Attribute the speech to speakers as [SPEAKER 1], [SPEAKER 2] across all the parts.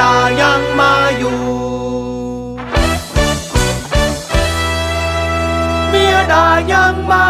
[SPEAKER 1] ดายังมาอยู่ เมียดายังมา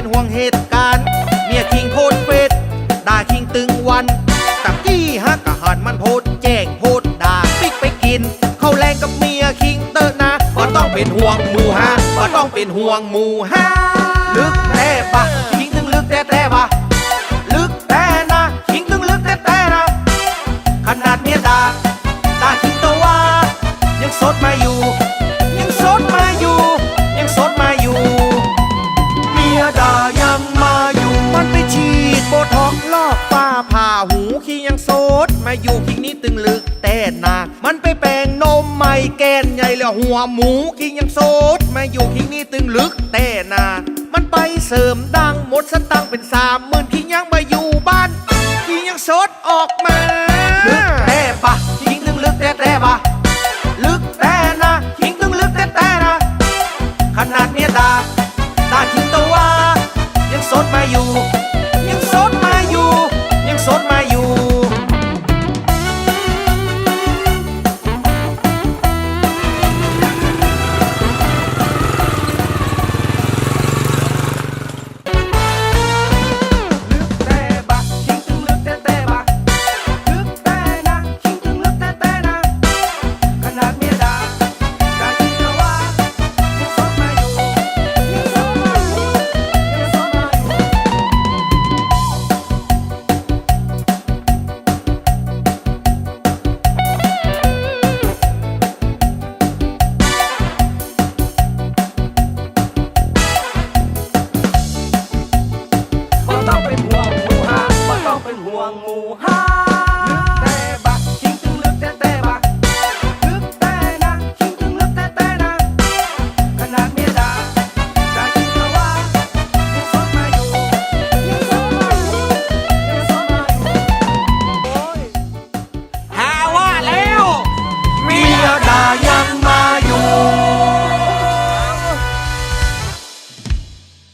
[SPEAKER 1] เป็นห่วงเหตุการณ์ เมียคิงโพดเฟดด่าคิงตึงวันตักกี้ฮักกะหันมันโพดแจ้งโพดด่าปิ๊กไปกิน เข้าแรงกับเมียคิงเตอร์นะก็ต้องเป็นห่วงหมูฮะก็ต้องเป็นห่วงหมูฮะลึกแต่ปะ มาอยู่คิงนี้ตึงลึกแต่นามันไปแปลงนมใหม่แกนใหญ่แล้วหัวหมูคิงยังโซดมาอยู่คิงนี้ตึงลึกแต่นามันไปเสริมดังหมดสตังเป็นสามหมื่นคิงยังมาอยู่บ้านคิงยังโซดออกมาลึกแต่ปะคิงตึงลึกแต่แต่ปะลึกแต่นาคิงตึงลึกแต่แต่นาขนาดเนี้ยตาตาคิงตัวยังโซดมาอยู่